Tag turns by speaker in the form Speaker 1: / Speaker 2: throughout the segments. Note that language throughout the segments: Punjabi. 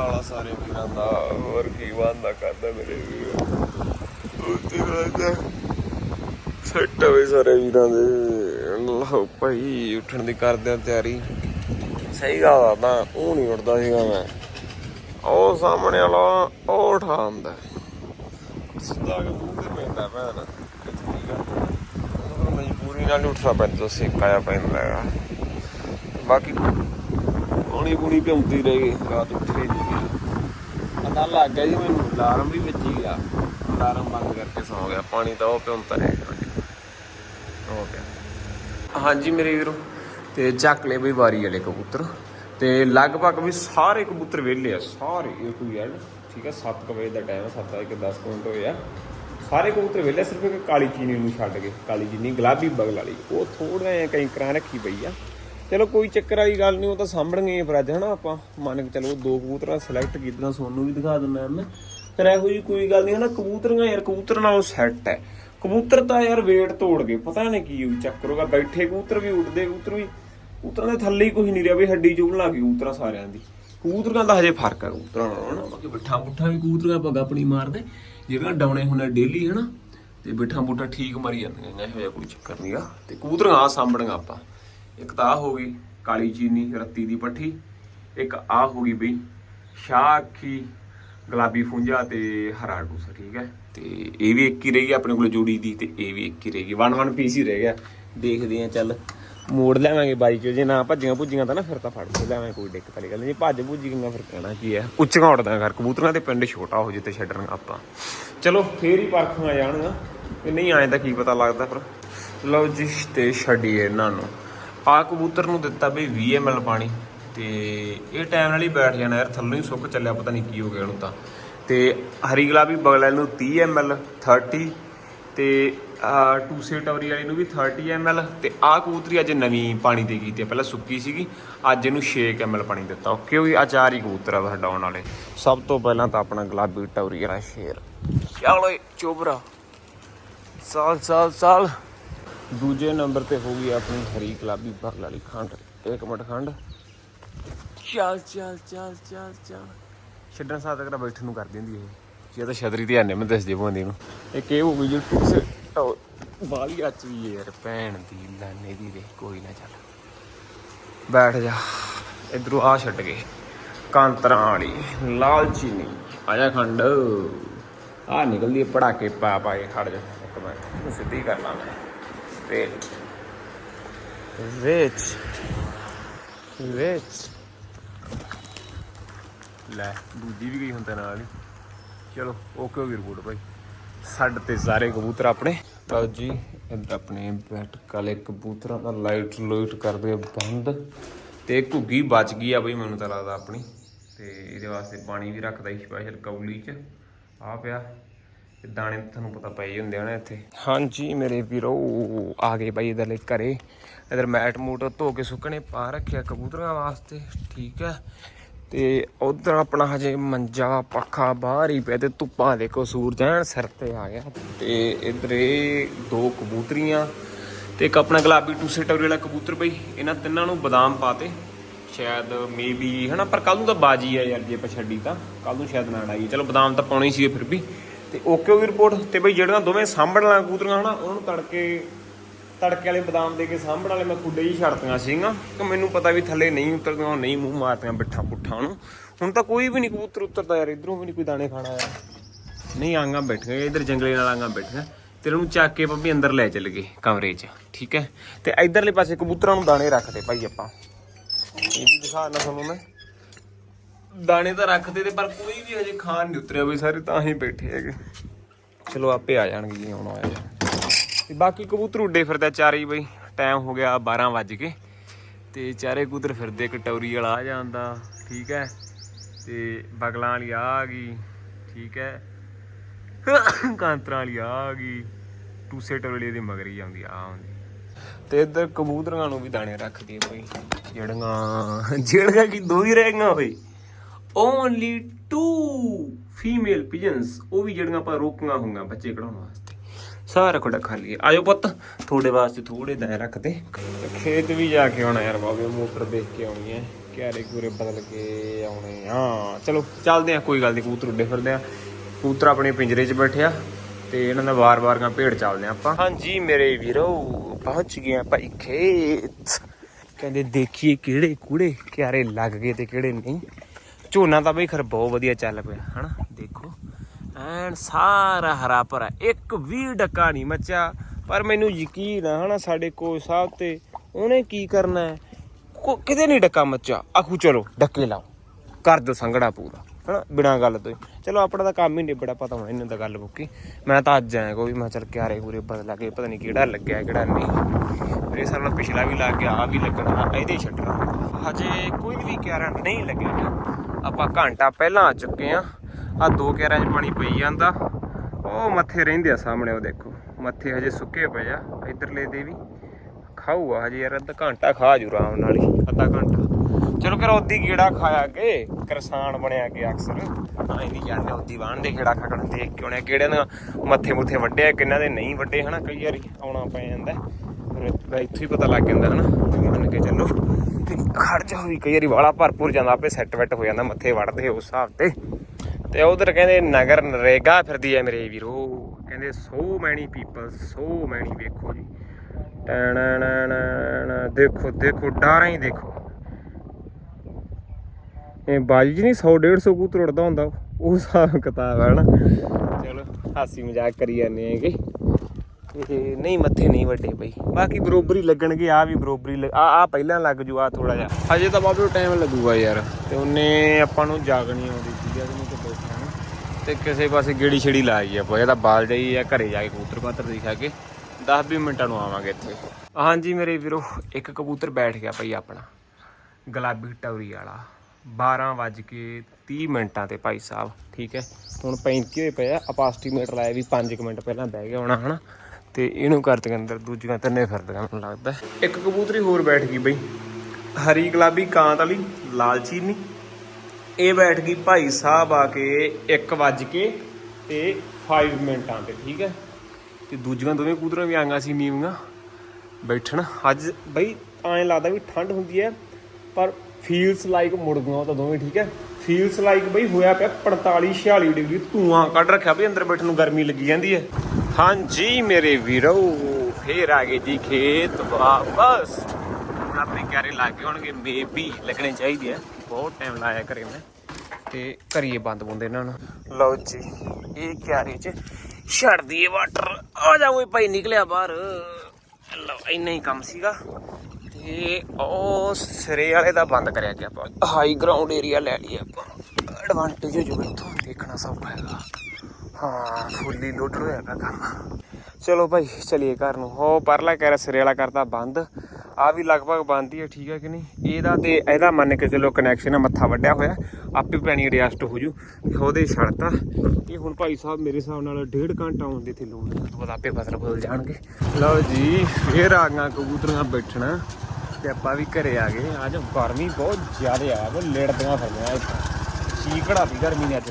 Speaker 1: ਹਾਲ ਆ ਸਾਰੇ ਵੀਰਾਂ ਦਾ, ਹੋਰ ਕੀ ਵਾਂਦਾ ਕਰਦਾ ਮੇਰੇ ਵੀਰ। ਉੱਤੇ ਰਾਜਾ ਸੱਟ ਹੋਏ ਸਾਰੇ ਵੀਰਾਂ ਦੇ। ਲਓ ਭਾਈ, ਉੱਠਣ ਦੀ ਕਰਦੇ ਆ ਤਿਆਰੀ। ਸਹੀ ਗੱਲ ਆ ਤਾਂ, ਉਹ ਨਹੀਂ ਉੱਠਦਾ ਸੀਗਾ ਮੈਂ। ਉਹ ਸਾਹਮਣੇ ਵਾਲਾ, ਉਹ ਉਠਾਉਂਦਾ ਸਿੱਧਾ ਕੇ ਮੂੰਹ ਤੇ ਪੈਂਦਾ ਭੈਣ। ਮਜਬੂਰੀ ਨਾਲ ਨੀ ਉੱਠਣਾ ਪੈਂਦਾ ਸੇਕਾਇਆ ਪੈਂਦਾ ਹੈਗਾ। ਬਾਕੀ ਪਾਣੀ ਪੂਣੀ ਪਿਉਂਦੀ ਰਹੀ, ਰਾਤ ਉੱਠੇ ਨਹੀਂ ਗਈ ਪਤਾ ਲੱਗ ਗਿਆ ਜੀ ਮੈਨੂੰ। ਅਲਾਰਮ ਵੀ ਵੱਜੀ ਗਿਆ। ਅਲਾਰਮ ਬੰਦ ਕਰਕੇ ਸੌ ਗਿਆ। ਪਾਣੀ ਤਾਂ ਉਹ ਪਿਉਂਦਾ ਰਿਹਾ ਹੋ। ਗਿਆ। ਹਾਂਜੀ ਮੇਰੇ ਵੀਰੋ, ਤੇ ਚੱਕ ਲਏ ਵਾਰੀ ਵਾਲੇ ਕਬੂਤਰ। ਤੇ ਲਗਭਗ ਵੀ ਸਾਰੇ ਕਬੂਤਰ ਵਿਹਲੇ ਆ। ਸਾਰੇ ਇਹ ਕੋਈ ਐਡ ਠੀਕ ਹੈ 7 ਵਜੇ ਦਾ ਟਾਈਮ 7 ਵਜੇ 10 ਮਿੰਟ ਹੋਏ ਆ। ਸਾਰੇ ਕਬੂਤਰ ਵਿਹਲੇ ਸਿਰਫ ਇੱਕ ਕਾਲੀ ਚੀਨੀ ਨੂੰ ਛੱਡ ਕੇ। ਕਾਲੀ ਚੀਨੀ, ਗੁਲਾਬੀ ਬਗਲ ਵਾਲੀ। ਉਹ ਥੋੜਾ ਜਿਹਾ ਕਈ ਕਰਾਂ ਰੱਖੀ ਪਈ ਆ। ਚਲੋ ਕੋਈ ਚੱਕਰ ਵਾਲੀ ਗੱਲ ਨਹੀਂ, ਉਹ ਤਾਂ ਸਾਂਭਣਗੇ ਫਿਰ ਅੱਜ ਹਨਾ ਆਪਾਂ। ਮੰਨ ਕੇ ਚਲੋ ਦੋ ਕਬੂਤਰਾਂ ਸਿਲੈਕਟ ਕੀਤੀਆਂ, ਸੋਨੂੰ ਵੀ ਦਿਖਾ ਦਿੰਦਾ ਮੈਂ ਫਿਰ ਇਹੋ ਜੀ ਕੋਈ ਗੱਲ ਨਹੀਂ, ਹਨਾ, ਕਬੂਤਰੀਆਂ ਯਾਰ, ਕਬੂਤਰ ਨਾਲ ਸੈੱਟ ਹੈ। ਕਬੂਤਰ ਤਾਂ ਯਾਰ ਵੇਟ ਤੋੜ ਗਏ, ਪਤਾ ਨਹੀਂ ਕੀ ਹੋਈ, ਚੱਕਰ ਹੋਗਾ ਬੈਠੇ ਕਬੂਤਰ ਵੀ ਉੱਡਦੇ, ਕਬੂਤਰ ਵੀ। ਕਬੂਤਰਾਂ ਦੇ ਥੱਲੇ ਹੀ ਕੁਝ ਨਹੀਂ ਰਿਹਾ ਵੀ ਹੱਡੀ ਚੁਭਣ ਲੱਗ ਗਈ ਕਬੂਤਰਾਂ ਸਾਰਿਆਂ ਦੀ। ਕਬੂਤਰਾਂ ਦਾ ਹਜੇ ਫ਼ਰਕ ਹੈ ਕਬੂਤਰਾਂ ਨਾਲ, ਹਨਾ। ਬਾਕੀ ਬਿੱਠਾ ਬੁੱਠਾ ਵੀ ਕਬੂਤਰਾਂ ਪੱਗ ਆਪਣੀ ਮਾਰਦੇ। ਜਿਹੜਾ ਡਾਉਣੇ ਹੁੰਦੇ ਡੇਲੀ ਹਨਾ, ਤੇ ਬਿੱਠਾ ਬੁੱਠਾ ਠੀਕ ਮਰੀ ਜਾਂਦੀਆਂ, ਇਹੋ ਜਿਹਾ ਕੋਈ ਚੱਕਰ ਨਹੀਂਗਾ ਤੇ ਕਬੂਤਰਾਂ ਆ ਸਾਂਭਣਗਾ ਆਪਾਂ। ਇੱਕ ਤਾਂ ਆ ਹੋ ਗਈ ਕਾਲੀ ਚੀਨੀ, ਰੱਤੀ ਦੀ ਪੱਠੀ, ਇੱਕ ਆ ਹੋ ਗਈ ਬਈ ਸ਼ਾਹ ਅੱਖੀ ਗੁਲਾਬੀ ਫੁੰਜਾ ਤੇ ਹਰਾ ਟੂਸਾ ਠੀਕ ਹੈ? ਤੇ ਇਹ ਵੀ ਇੱਕ ਹੀ ਰਹੀ ਆਪਣੇ ਕੋਲ ਜੋੜੀ ਦੀ ਤੇ ਇਹ ਵੀ ਇੱਕ ਹੀ ਰਹੇਗੀ ਵਨ ਵਨ ਪੀਸ ਹੀ ਰਹਿ ਗਿਆ। ਦੇਖਦੇ ਆ ਚੱਲ। ਮੋੜ ਲੈਵਾਂਗੇ ਬਾਈ ਚੋ। ਜੇ ਨਾ ਭੱਜੀਆਂ ਭੁੱਜੀਆਂ ਤਾਂ ਨਾ ਫਿਰ ਤਾਂ ਫੜ ਕੇ ਲੈਵਾਂਗੇ ਕੋਈ ਦਿੱਕਤ ਵਾਲੀ ਗੱਲ ਨਹੀਂ। ਜੇ ਭੱਜ ਭੁੱਜ ਗਈਆਂ ਫਿਰ ਕਹਿਣਾ ਕੀ ਹੈ? ਉੱਚੀਆਂ ਉੱਡਦਾ ਘਰ। ਕਬੂਤਰਾਂ ਦੇ ਪਿੰਡ ਛੋਟਾ ਹੋ ਜੇ ਤੇ ਛੱਡਣ ਆਪਾਂ। ਚਲੋ, ਫੇਰ ਹੀ ਪਰਖਾਂ ਜਾਣਗਾ ਕਿ ਨਹੀਂ ਆਏ ਤਾਂ ਕੀ ਪਤਾ ਲੱਗਦਾ ਪਰ ਲਓ ਜੀ, ਤੇ ਛੱਡੀਏ ਇਹਨਾਂ ਨੂੰ। ਆ ਕਬੂਤਰ ਨੂੰ ਦਿੱਤਾ ਬਈ 20 ml ਪਾਣੀ ਤੇ ਇਹ ਟਾਈਮ ਨਾਲ ਹੀ ਬੈਠ ਜਾਣਾ ਯਾਰ, ਥੱਲੋਂ ਹੀ ਸੁੱਕ ਚੱਲਿਆ, ਪਤਾ ਨਹੀਂ ਕੀ ਹੋ ਗਿਆ ਇਹਨੂੰ ਤਾਂ। ਤੇ ਹਰੀ ਗੁਲਾਬੀ ਬਗਲ ਨੂੰ 30 ml 30 ਤੇ ਆ ਟੂਸੇ ਟਵਰੀ ਵਾਲੀ ਨੂੰ ਵੀ 30 ml ਤੇ ਆ ਕਬੂਤਰੀ ਅੱਜ ਨਵੀਂ ਪਾਣੀ ਦੇ ਕੀਤੀ ਪਹਿਲਾਂ ਸੁੱਕੀ ਸੀਗੀ, ਅੱਜ ਇਹਨੂੰ 6 ml ਪਾਣੀ ਦਿੱਤਾ। ਓਕੇ ਹੋਈ ਆ ਚਾਰ ਹੀ ਕਬੂਤਰ ਆ ਸਾਡਾ ਆਉਣ ਵਾਲੇ। ਸਭ ਤੋਂ ਪਹਿਲਾਂ ਤਾਂ ਆਪਣਾ ਗੁਲਾਬੀ ਟਵਰੀ ਵਾਲਾ ਸ਼ੇਰ। ਚਲੋ ਚੋਬਰਾ। ਸਾਲ ਸਾਲ ਸਾਲ। ਦੂਜੇ ਨੰਬਰ ਤੇ ਹੋ ਗਈ ਆਪਣੀ ਹਰੀ ਗੁਲਾਬੀ ਬਗਲ ਵਾਲੀ ਖੰਡ। ਇੱਕ ਮਿੰਟ ਖੰਡ। ਚੱਲ ਚੱਲ ਚੱਲ ਚੱਲ ਚੱਲ। ਛੱਡਣ ਸਾਥ ਤੱਕ ਬੈਠਣ ਨੂੰ ਕਰ ਦਿੰਦੀ ਇਹ। ਜੇ ਤਾਂ ਛਤਰੀ ਤੇ ਆਨੇ ਮੈਂ ਦੱਸ ਦੇ ਬੰਦੀ ਨੂੰ। ਇੱਕ ਇਹ ਹੋ ਗਈ ਜੋ ਟੂਸੇ ਬਾਲੀ ਅੱਚ ਵੀ ਯਾਰ ਭੈਣ ਦੀ ਲਾਨੇ ਦੀ ਦੇ ਕੋਈ ਨਾ ਚੱਲ। ਬੈਠ ਜਾ। ਇਧਰੋਂ ਆ ਛੱਡ ਗਏ ਕਾਂਤਰਾਂ ਵਾਲੀ ਲਾਲ ਚੀਨੀ ਆ ਜਾ ਖੰਡ। ਆ ਨਿਕਲਦੀ ਪੜਾਕੇ ਪਾ ਪਾ ਕੇ ਖੜ ਜਾ। ਇੱਕ ਮਿੰਟ ਸਿੱਧੀ ਕਰ ਲਾਂ ਮੈਂ। ਵੇਟ ਵੇਟ ਵੇਟ ਲੈ ਦੂਜੀ ਵੀ ਗਈ ਹੁੰਦਾ ਨਾਲ ਹੀ। ਚਲੋ ਓਕੇ ਹੋ ਗਈ ਰਿਪੋਰਟ ਭਾਈ। ਛੱਡ ਤੇ ਸਾਰੇ ਕਬੂਤਰ ਆਪਣੇ। ਲਓ ਜੀ ਇੱਧਰ ਆਪਣੇ ਬੈਟ ਕਾਲੇ ਕਬੂਤਰਾਂ ਦਾ ਲਾਈਟ ਲੂਟ ਕਰਦੇ ਬੰਦ। ਤੇ ਘੁੱਗੀ ਬਚ ਗਈ ਆ ਬਈ ਮੈਨੂੰ ਤਾਂ ਲੱਗਦਾ ਆਪਣੀ। ਤੇ ਇਹਦੇ ਵਾਸਤੇ ਪਾਣੀ ਵੀ ਰੱਖਦਾ ਹੀ ਸਪੈਸ਼ਲ ਕੌਲੀ 'ਚ। ਆ ਪਿਆ। ਤੇ ਦਾਣੇ ਤੁਹਾਨੂੰ ਪਤਾ ਪਏ ਹੀ ਹੁੰਦੇ ਆ ਨਾ ਇੱਥੇ। ਹਾਂਜੀ ਮੇਰੇ ਵੀਰੋ, ਆ ਗਏ ਬਾਈ ਇਧਰ ਘਰੇ। ਇਧਰ ਮੈਟ ਮੂਟ ਧੋ ਕੇ ਸੁੱਕਣੇ, ਪਾ ਰੱਖਿਆ ਕਬੂਤਰਾਂ ਵਾਸਤੇ, ਠੀਕ ਹੈ। ਤੇ ਉਧਰ ਆਪਣਾ ਹਜੇ ਮੰਜਾ ਪੱਖਾ ਬਾਹਰ ਹੀ ਪਿਆ ਤੇ ਧੁੱਪਾਂ ਦੇਖੋ ਸੂਰਜ ਐਨ ਸਿਰ ਤੇ ਆ ਗਿਆ। ਤੇ ਇਧਰ ਇਹ ਦੋ ਕਬੂਤਰੀਆਂ ਤੇ ਇੱਕ ਆਪਣਾ ਗੁਲਾਬੀ ਟੂਸੇ ਟਵਰੇ ਵਾਲਾ ਕਬੂਤਰ ਬਈ। ਇਹਨਾਂ ਤਿੰਨਾਂ ਨੂੰ ਬਦਾਮ ਪਾਤੇ। ਸ਼ਾਇਦ ਮੇਬੀ ਹਨਾ, ਪਰ ਕੱਲ ਨੂੰ ਤਾਂ ਬਾਜੀ ਆ ਯਾਰ ਜੇ ਆਪਾਂ ਛੱਡੀ ਤਾਂ। ਕੱਲ ਨੂੰ ਸ਼ਾਇਦ ਨਾ ਆਈ ਚਲੋ ਬਦਾਮ ਤਾਂ ਪਾਉਣੀ ਸੀ ਫਿਰ ਵੀ। ਤੇ ਓਕੇ ਹੋ ਗਈ ਰਿਪੋਰਟ ਤੇ ਬਈ ਜਿਹੜੀਆਂ ਦੋਵੇਂ ਸਾਂਭਣ ਵਾਲੀਆਂ ਕਬੂਤਰੀਆਂ ਹਨਾ, ਉਹਨਾਂ ਨੂੰ ਤੜਕੇ ਤੜਕੇ ਵਾਲੇ ਬਦਾਮ ਦੇ ਕੇ ਸਾਂਭਣ ਵਾਲੇ ਮੈਂ ਖੁੱਡੇ ਹੀ ਛੱਡਤੀਆਂ ਸੀਗਾ ਕਿ ਮੈਨੂੰ ਪਤਾ ਵੀ ਥੱਲੇ ਨਹੀਂ ਉਤਰਦੀਆਂ, ਉਹ ਨਹੀਂ ਮੂੰਹ ਮਾਰਦੀਆਂ ਬਿੱਠਾ ਪੁੱਠਾ ਨੂੰ। ਹੁਣ ਤਾਂ ਕੋਈ ਵੀ ਨਹੀਂ ਕਬੂਤਰ ਉਤਰਦਾ ਯਾਰ, ਇਧਰੋਂ ਵੀ ਨਹੀਂ ਕੋਈ ਦਾਣੇ ਖਾਣਾ ਯਾਰ। ਨਹੀਂ, ਆਂਗਾ ਬੈਠੀਆਂ ਇਧਰ ਜੰਗਲੇ ਨਾਲ ਆਂਗਾ ਬੈਠੀਆਂ ਤੇ ਉਹਨੂੰ ਚੱਕ ਕੇ ਪੰਮੀ ਅੰਦਰ ਲੈ ਚੱਲ ਗਏ, ਕਮਰੇ 'ਚ, ਠੀਕ ਹੈ? ਤੇ ਇਧਰਲੇ ਪਾਸੇ ਕਬੂਤਰਾਂ ਨੂੰ ਦਾਣੇ ਰੱਖਦੇ ਭਾਈ ਆਪਾਂ। ਇਹ ਵੀ ਦਿਖਾ ਦਿਖਾਣਾ ਤੁਹਾਨੂੰ ਮੈਂ। ਦਾਣੇ ਤਾਂ ਰੱਖਦੇ ਤੇ ਪਰ ਕੋਈ ਵੀ ਹਜੇ ਖਾਣ ਨਹੀਂ ਉਤਰਿਆ ਬਈ ਸਾਰੇ ਤਾਂ ਹੀ ਬੈਠੇ ਹੈਗੇ। ਚਲੋ, ਆਪੇ ਆ ਜਾਣਗੇ ਜੀ, ਹੁਣ ਆਇਆ ਤੇ ਬਾਕੀ ਕਬੂਤਰ ਉੱਡੇ ਫਿਰਦਾ ਚਾਰੇ ਬਈ ਟਾਈਮ ਹੋ ਗਿਆ 12 ਵੱਜ ਕੇ ਤੇ ਚਾਰੇ ਕਬੂਤਰ ਫਿਰਦੇ ਕਟੌਰੀ ਵਾਲਾ ਆ ਜਾਂਦਾ, ਠੀਕ ਹੈ। ਤੇ ਬਗਲਾਂ ਵਾਲੀ ਆ ਗਈ, ਠੀਕ ਹੈ। ਕਾਂਤਰਾਂ ਵਾਲੀ ਆ ਗਈ, ਟੂਸੇ ਟਵਲੇ ਦੇ ਮਗਰ ਹੀ ਆਉਂਦੀ, ਆ ਆਉਂਦੀ। ਤੇ ਇੱਧਰ ਕਬੂਤਰਾਂ ਨੂੰ ਵੀ ਦਾਣੇ ਰੱਖਦੀ ਬਈ, ਜਿਹੜੀਆਂ ਜਿਹੜੀਆਂ ਕੀ ਦੋ ਹੀ ਰਹਿ ਗਈਆਂ ਬਈ। ਓਨਲੀ 2 ਫੀਮੇਲ ਪਿਜਨਸ ਉਹ ਵੀ ਜਿਹੜੀਆਂ ਆਪਾਂ ਰੋਕੀਆਂ ਹੋਈਆਂ ਬੱਚੇ ਕਢਾਉਣ ਵਾਸਤੇ। ਸਾਰਾ ਕੋਡਾ ਖਾਲੀ ਹੈ। ਆਜੋ ਪੁੱਤ ਤੁਹਾਡੇ ਵਾਸਤੇ ਥੋੜੇ ਦਾਣੇ ਰੱਖਦੇ ਖੇਤ ਵੀ ਜਾ ਕੇ ਆਉਣਾ ਯਾਰ ਬਾਬੇ ਮੋਟਰ ਦੇਖ ਕੇ ਆਉਣੀ ਹੈ। ਕਿਆਰੇ ਕੂਰੇ ਬਦਲ ਕੇ ਆਉਣੇ ਹਾਂ ਚਲੋ ਚੱਲਦੇ ਆ ਕੋਈ ਗੱਲ ਨਹੀਂ ਕਬੂਤਰ ਉੱਡੇ ਫਿਰਦੇ ਆ ਕਬੂਤਰ ਆਪਣੇ ਪਿੰਜਰੇ 'ਚ ਬੈਠਿਆ ਤੇ ਇਹਨਾਂ ਦਾ ਵਾਰ-ਵਾਰੀਆਂ ਭੇਡ ਚੱਲਦੇ ਆ ਆਪਾਂ। ਹਾਂਜੀ ਮੇਰੇ ਵੀਰੋ ਪਹੁੰਚ ਗਏ ਆ ਭਾਈ ਖੇਤ। ਕਹਿੰਦੇ ਦੇਖੀਏ ਕਿਹੜੇ ਕੂੜੇ ਕਿਆਰੇ ਲੱਗ ਗਏ ਤੇ ਕਿਹੜੇ ਨਹੀਂ। ਝੋਨਾ ਤਾਂ ਬਈ ਖਰ ਬਹੁਤ ਵਧੀਆ ਚੱਲ ਪਿਆ, ਹਨਾ? ਦੇਖੋ। ਐਨ ਸਾਰਾ ਹਰਾ ਭਰਾ, ਇੱਕ ਵੀ ਡੱਕਾ ਨਹੀਂ ਮੱਚਾ ਪਰ ਮੈਨੂੰ ਯਕੀਨ ਆ, ਹਨਾ, ਸਾਡੇ ਕੋਚ ਸਾਹਿਬ ਤੇ ਉਹਨੇ ਕੀ ਕਰਨਾ ਹੈ? ਕਿਤੇ ਨਹੀਂ ਡੱਕਾ ਮੱਚਾ ਆਖੂ, ਚਲੋ, ਡੱਕੇ ਲਾਓ। ਕਰ ਦੋ ਸੰਘਣਾ ਪੂਰਾ, ਹਨਾ? ਬਿਨਾਂ ਗੱਲ ਤੋਂ ਹੀ। ਚਲੋ, ਆਪਣਾ ਤਾਂ ਕੰਮ ਹੀ ਨਿਬੜਾ ਪਤਾ ਹੁਣ ਇਹਨਾਂ ਦਾ ਗੱਲ ਮੁੱਕੀ। ਮੈਂ ਤਾਂ ਅੱਜ ਆਇਆ ਕੋਈ, ਮੈਂ ਚੱਲ ਕਿਆਰੇ ਪੂਰੇ ਬਦਲਾ ਕੇ, ਪਤਾ ਨਹੀਂ ਕਿਹੜਾ ਲੱਗਿਆ, ਕਿਹੜਾ ਨਹੀਂ। ਮੇਰੇ ਹਿਸਾਬ ਨਾਲ ਪਿਛਲਾ ਵੀ ਲੱਗ ਗਿਆ, ਆ ਵੀ ਲੱਗਣਾ, ਇਹਦੇ ਹੀ ਛੱਡਣਾ। ਹਜੇ ਕੋਈ ਵੀ ਕਿਆਰਾ ਨਹੀਂ ਲੱਗਿਆ। ਆਪਾਂ ਘੰਟਾ ਪਹਿਲਾਂ ਆ ਚੁੱਕੇ ਆ ਆ ਦੋ ਕਿਆਰਿਆਂ 'ਚ ਪਾਣੀ ਪਈ ਜਾਂਦਾ। ਉਹ ਮੱਥੇ ਰਹਿੰਦੇ ਆ ਸਾਹਮਣੇ, ਉਹ ਦੇਖੋ। ਮੱਥੇ ਹਜੇ ਸੁੱਕੇ ਪਏ ਆ, ਇਧਰਲੇ ਦੇ ਵੀ। ਖਾਊਗਾ ਹਜੇ ਯਾਰ, ਅੱਧਾ ਘੰਟਾ ਖਾ ਜੂ ਆਰਾਮ ਨਾਲ ਹੀ, ਅੱਧਾ ਘੰਟਾ। ਚਲੋ ਕਰ ਉਹਦੀ ਗੇੜਾ ਖਾਇਆ ਕੇ ਕਿਸਾਨ ਬਣਿਆ ਕੇ ਅਕਸਰ। ਹਾਂ ਇਹਦੀ ਜਾਂਦੇ ਉਹਦੀ ਵਾਹਣ ਦੇ ਗੇੜਾ ਖਾਣ ਦੇਖ ਕੇ ਉਹਨੇ ਕਿਹੜੇ ਨਾ ਮੱਥੇ ਮੁੱਥੇ ਵੱਡੇ ਕਿੰਨਾ ਦੇ ਨਹੀਂ ਵੱਡੇ, ਹਨਾ? ਕਈ ਵਾਰੀ ਆਉਣਾ ਪੈ ਜਾਂਦਾ। ਫਿਰ ਇੱਥੋਂ ਹੀ ਪਤਾ ਲੱਗ ਜਾਂਦਾ, ਹਨਾ? ਵੀ ਮੰਨ ਕੇ ਚੱਲੋ। ਤੇ ਖਰਚ ਹੋਈ, ਕਈ ਵਾਰੀ ਵਾਲਾ ਭਰਪੂਰ ਜਾਂਦਾ, ਆਪੇ ਸੈੱਟ ਵੈਟ ਹੋ ਜਾਂਦਾ, ਮੱਥੇ ਵੜਦੇ ਉਸ ਹਿਸਾਬ ਤੇ। ਤੇ ਉਧਰ ਕਹਿੰਦੇ ਨਗਰ ਨਰੇਗਾ, ਫਿਰਦੀ ਹੈ ਮੇਰੇ ਵੀਰੋ। ਕਹਿੰਦੇ so many people so many ਵੇਖੋ ਜੀ। ਟੈਣਾ ਦੇਖੋ ਦੇਖੋ, ਡਾਰਾਂ ਹੀ ਦੇਖੋ। ਇਹ ਬਾਜੀ ਜੀ ਨਹੀਂ 100 150 ਕਬੂਤਰ ਉੜਦਾ ਹੁੰਦਾ, ਉਹ ਹਿਸਾਬ ਕਿਤਾਬ ਹੈ ਨਾ। ਚਲੋ, ਹਾਸੀ ਮਜ਼ਾਕ ਕਰੀ ਜਾਂਦੇ ਹੈਗੇ। ਤੇ ਨਹੀਂ ਮੱਥੇ ਨਹੀਂ ਵੱਡੇ ਬਈ। ਬਾਕੀ ਬਰੋਬਰੀ ਲੱਗਣਗੇ ਆ ਵੀ ਬਰੋਬਰੀ ਆ ਆ ਪਹਿਲਾਂ ਲੱਗ ਜੂ ਆ ਥੋੜਾ ਜਿਹਾ। ਹਜੇ ਤਾਂ ਬਾਬੂ ਟਾਈਮ ਲੱਗੂਗਾ ਯਾਰ। ਤੇ ਉਹਨੇ ਆਪਾਂ ਨੂੰ ਜਾਗਣੀ ਆਉਂਦੀ ਸੀ ਜਦ ਨੂੰ ਤੇ ਬੈਠਾ ਤੇ ਕਿਸੇ ਪਾਸੇ ਗੇੜੀ ਛੇੜੀ ਲਾਈ ਆਪਾਂ। ਇਹਦਾ ਬਾਲ ਜਾਈ ਆ ਘਰੇ ਜਾ ਕੇ ਕਬੂਤਰ ਪਾਤਰ ਦਿਖਾ ਕੇ 10-20 ਮਿੰਟਾਂ ਨੂੰ ਆਵਾਂਗੇ ਇੱਥੇ। ਹਾਂਜੀ ਮੇਰੇ ਵੀਰੋ ਇੱਕ ਕਬੂਤਰ ਬੈਠ ਗਿਆ ਭਾਈ ਆਪਣਾ। ਗੁਲਾਬੀ ਟੌਰੀ ਵਾਲਾ। 12 ਵੱਜ ਕੇ 30 ਮਿੰਟਾਂ ਤੇ ਭਾਈ ਸਾਹਿਬ ਠੀਕ ਹੈ? ਹੁਣ 35 ਹੋਏ ਪਏ ਆ ਅਪਾਸਟੀ ਮੀਟਰ ਲਾਇਆ ਵੀ 5 ਮਿੰਟ ਪਹਿਲਾਂ ਬਹਿ ਗਿਆ ਹੋਣਾ ਹਨਾ? ਤੇ ਇਹਨੂੰ ਕਰਤੇ ਅੰਦਰ ਦੂਜੀਆਂ ਤਿੰਨੇ ਫਿਰਦੀਆਂ ਮੈਨੂੰ ਲੱਗਦਾ। ਇੱਕ ਕਬੂਤਰੀ ਹੋਰ ਬੈਠ ਗਈ ਬਈ। ਹਰੀ ਗੁਲਾਬੀ ਕਾਂਤ ਵਾਲੀ, ਲਾਲ ਚੀਨੀ। ਇਹ ਬੈਠ ਗਈ ਭਾਈ ਸਾਹਿਬ ਆ ਕੇ 1 ਵੱਜ ਕੇ ਤੇ 5 ਮਿੰਟਾਂ ਤੇ, ਠੀਕ ਹੈ? ਤੇ ਦੂਜੀਆਂ ਦੋਵੇਂ ਕਬੂਤਰਾਂ ਵੀ ਆਈਆਂ ਸੀ ਮੀਵੀਆਂ ਬੈਠਣ, ਅੱਜ ਬਈ ਐਂ ਲੱਗਦਾ ਵੀ ਠੰਡ ਹੁੰਦੀ ਹੈ, ਪਰ ਫੀਲਸ ਲਾਈਕ ਮੁੜ ਉਹ ਤਾਂ ਦੋਵੇਂ, ਠੀਕ ਹੈ? ਫੀਲਸ ਲਾਈਕ ਬਈ ਹੋਇਆ ਪਿਆ 45 46 ਡਿਗਰੀ ਧੂਆਂ ਕੱਢ ਰੱਖਿਆ ਬਈ ਅੰਦਰ ਬੈਠਣ ਨੂੰ, ਗਰਮੀ ਲੱਗੀ ਜਾਂਦੀ ਹੈ। ਹਾਂਜੀ, ਮੇਰੇ ਵੀਰੋ, ਫੇਰ ਆ ਗਏ ਜੀ ਖੇਤ ਵਾਪਸ। ਹੁਣ ਆਪਣੇ ਕਿਆਰੇ ਘਰੇ ਲੱਗੇ ਹੋਣਗੇ ਮੇਬੀ ਲੱਗਣੇ ਚਾਹੀਦੇ ਆ ਬਹੁਤ ਟਾਈਮ ਲਾਇਆ ਘਰੇ ਮੈਂ ਤੇ ਕਰੀਏ ਬੰਦ ਬੁੰਦੇ ਇਹਨਾਂ ਨੂੰ। ਲਓ ਜੀ, ਇਹ ਕਿਆਰੇ ਚ ਛੱਡ ਦਈਏ ਵਾਟਰ ਆ ਜਾ ਓਏ ਭਾਈ, ਨਿਕਲਿਆ ਬਾਹਰ। ਲਓ, ਇੰਨਾ ਹੀ ਕੰਮ ਸੀਗਾ। ਤੇ ਉਹ ਸਿਰੇ ਵਾਲੇ ਦਾ ਬੰਦ ਕਰਿਆ ਗਿਆ ਆਪਾਂ। ਹਾਈ ਗਰਾਊਂਡ ਏਰੀਆ ਲੈ ਲਈ ਆਪਾਂ। ਐਡਵਾਂਟੇਜ ਹੋ ਜੂ ਇੱਥੋਂ ਦੇਖਣਾ ਸਭ ਹੈਗਾ। ਹਾਂ, ਫੁੱਲੀ ਲੋਡ ਹੋਇਆ ਪਿਆ ਕੰਮ। ਚਲੋ ਭਾਈ, ਚਲੀਏ ਘਰ ਨੂੰ। ਹੋ ਪਰਲਾ ਕਹਿ ਰਿਹਾ ਸਿਰੇ ਵਾਲਾ ਕਰਤਾ ਬੰਦ। ਆ ਵੀ ਲਗਭਗ ਬੰਦ ਹੀ ਹੈ ਠੀਕ ਹੈ ਕਿ ਨਹੀਂ? ਇਹਦਾ ਤੇ ਇਹਦਾ ਮੰਨ ਕੇ ਚਲੋ ਕਨੈਕਸ਼ਨ ਮੱਥਾ ਵੱਡਿਆ ਹੋਇਆ। ਆਪੇ ਪੈਣੀ ਰਿਆਸਟ ਹੋ ਜੂ। ਉਹਦੇ ਛੜਤਾ ਇਹ ਹੁਣ ਭਾਈ ਸਾਹਿਬ ਮੇਰੇ ਹਿਸਾਬ ਨਾਲ ਡੇਢ ਘੰਟਾ ਆਉਣ ਦੀ ਤੇ ਲੋੜ ਤੋਂ ਬਾਅਦ ਆਪੇ ਫਸਲ ਬਦਲ ਜਾਣਗੇ। ਲਓ ਜੀ ਫੇਰ ਆ ਗਾਂ ਕਬੂਤਰੀਆਂ ਬੈਠਣਾ। ਤੇ ਆਪਾਂ ਵੀ ਘਰੇ ਆ ਗਏ। ਅੱਜ ਗਰਮੀ ਬਹੁਤ ਜ਼ਿਆਦਾ ਆ। ਉਹ ਲੇੜਦੀਆਂ ਫਿਰਦੀਆਂ ਇੱਥੇ। ਚੀਕੜਾ ਵੀ ਗਰਮੀ ਨੇ ਅੱਜ।